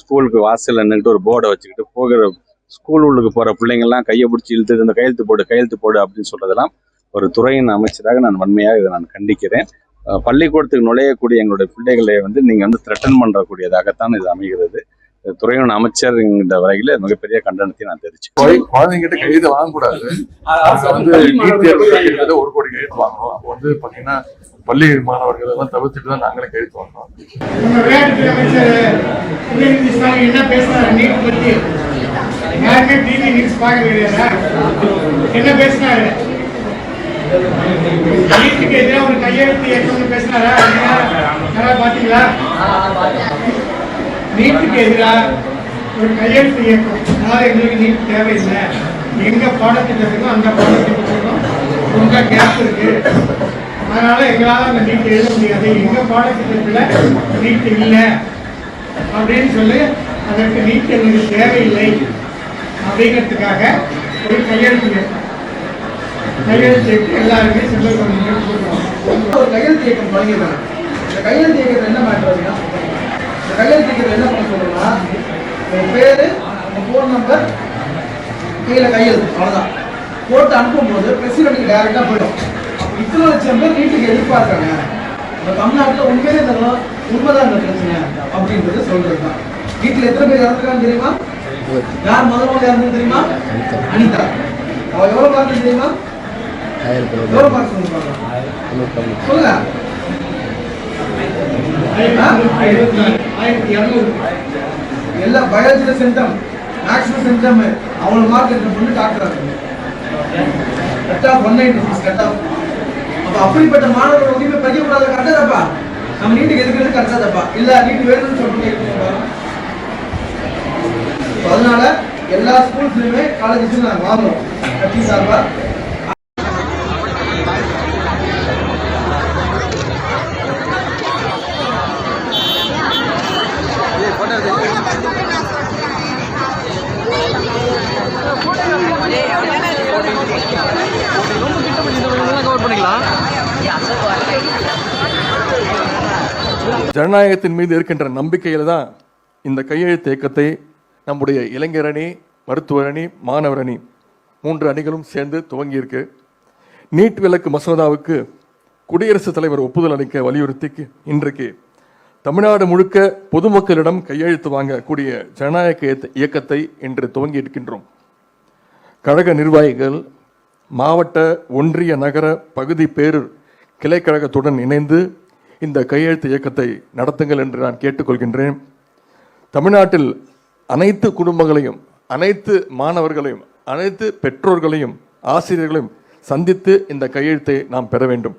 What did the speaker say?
ஸ்கூலுக்கு வாசல்ல நின்றுட்டு ஒரு போர்டை வச்சுக்கிட்டு போகிற ஸ்கூல் உள்ளுக்கு போற பிள்ளைங்கள்லாம் கையை பிடிச்சி இழுத்து இந்த கையெழுத்து போடு கையெழுத்து போடு அப்படின்னு சொல்றதெல்லாம் ஒரு துறையின் அமைச்சராக நான் வன்மையாக இதை நான் கண்டிக்கிறேன். பள்ளிக்கூடத்துக்கு நுழையக்கூடிய எங்களுடைய பிள்ளைகளை வந்து நீங்க வந்து த்ரெட்டன் பண்ணுறக்கூடியதாகத்தான் இது அமைகிறது. துறையின் அமைச்சர் இந்த வரையில மிகப்பெரிய கண்டனத்தை நான் குழந்தை- குழந்தைங்கிட்ட கைது வாங்கக்கூடாது. அது வந்து நீட் தேர்வு கிட்டத்தட்ட ஒரு கோடி கைது வாங்கணும். அப்போ வந்து பாத்தீங்கன்னா பள்ளி மாணவர்கள் எல்லாம் தவிர்த்துட்டு தான் நாங்களே கைது வாங்கணும். என்ன பேசினாரு? நீட் பத்தி. யாருமே டிவி நியூஸ் பார்க்க கிடையாதா என்ன பேசினாரு? எதிராக ஒரு கையெழுத்து இயக்கம்னு பேசினாரா? யாராவது பாத்தீங்களா? நீட்டுக்கு எதிராக ஒரு கையெழுத்து இயக்கம். அதாவது எங்களுக்கு நீட் தேவையில்லை. எங்கள் பாடத்திட்டத்துக்கும் அந்த பாடத்திட்டத்துக்கும் ரொம்ப கேப் இருக்கு. அதனால் எங்களால் அந்த நீட் எழுத முடியாது. எங்கள் பாடத்திட்டத்தில் நீட் இல்லை. அப்படின்னு சொல்லி அதற்கு நீட் எங்களுக்கு தேவையில்லை அப்படிங்கிறதுக்காக ஒரு கையெழுத்து இயக்கம். கையெழுத்து இயக்கம் எல்லாருமே செல்வ ஒரு கையெழுத்து இயக்கம் தொடங்கிடுறாங்க இந்த கையெழுத்து இயக்கத்தில் என்ன மாற்றம் அப்படின்னா கையெழுத்துக்கிறது என்ன பண்ண சொல்றோம்னா உங்க பேரு உங்க ஃபோன் நம்பர் கீழே கையெழுத்து அவ்வளோதான் போட்டு அனுப்பும்போது பிரசிடென்ட்டுக்கு டேரெக்டாக போயிடும். இத்தனை லட்சம் பேர் வீட்டுக்கு எதிர்பார்க்காங்க நம்ம தமிழ்நாட்டில் உண்மையிலே தரும் உண்மைதான் இந்த பிரச்சனை அப்படின்றது சொல்றது தான். வீட்டில் எத்தனை பேர் இறந்துருக்காங்க தெரியுமா? யார் முதல் முதல்ல இறந்து தெரியுமா? அனிதா. அவ எவ்வளோ பார்த்து தெரியுமா? எவ்வளோ மார்க் சொல்லுங்க சொல்லுங்க. ஆயிரத்தி இரநூறு எல்லா பயாலஜியில் சென்டம் மேக்ஸிமம் சென்டம் அவ்வளோ மார்க் எடுத்த பொண்ணு doctor cut off one ninety six cut off அப்போ அப்படிப்பட்ட மாணவர்கள் உரிமை படிக்கக்கூடாது கட்டதப்பா? நம்ம நீட்டுக்கு எதுக்கிறது கட்டதப்பா? இல்லை நீட்டு வேணும்னு சொல்லிட்டு அதனால எல்லா ஸ்கூல்ஸ்லையுமே காலேஜஸ்லையும் நாங்கள் வாங்குறோம். கட்சி சார்பாக சார்பா ஜனநாயகத்தின் மீது இருக்கின்ற நம்பிக்கையில் தான் இந்த கையெழுத்து இயக்கத்தை நம்முடைய இளைஞர் அணி மருத்துவர் அணி மாணவர் அணி மூன்று அணிகளும் சேர்ந்து துவங்கியிருக்கு. நீட் விலக்கு மசோதாவுக்கு குடியரசுத் தலைவர் ஒப்புதல் அளிக்க வலியுறுத்தி இன்றைக்கு தமிழ்நாடு முழுக்க பொதுமக்களிடம் கையெழுத்து வாங்கக்கூடிய ஜனநாயக இயக்கத்தை இன்று துவங்கி இருக்கின்றோம் கழக நிர்வாகிகள் மாவட்ட ஒன்றிய நகர பகுதி பேரூர் கிளைக்கழகத்துடன் இணைந்து இந்த கையெழுத்து இயக்கத்தை நடத்துங்கள் என்று நான் கேட்டுக்கொள்கின்றேன். தமிழ்நாட்டில் அனைத்து குடும்பங்களையும் அனைத்து மாணவர்களையும் அனைத்து பெற்றோர்களையும் ஆசிரியர்களையும் சந்தித்து இந்த கையெழுத்தை நாம் பெற வேண்டும்.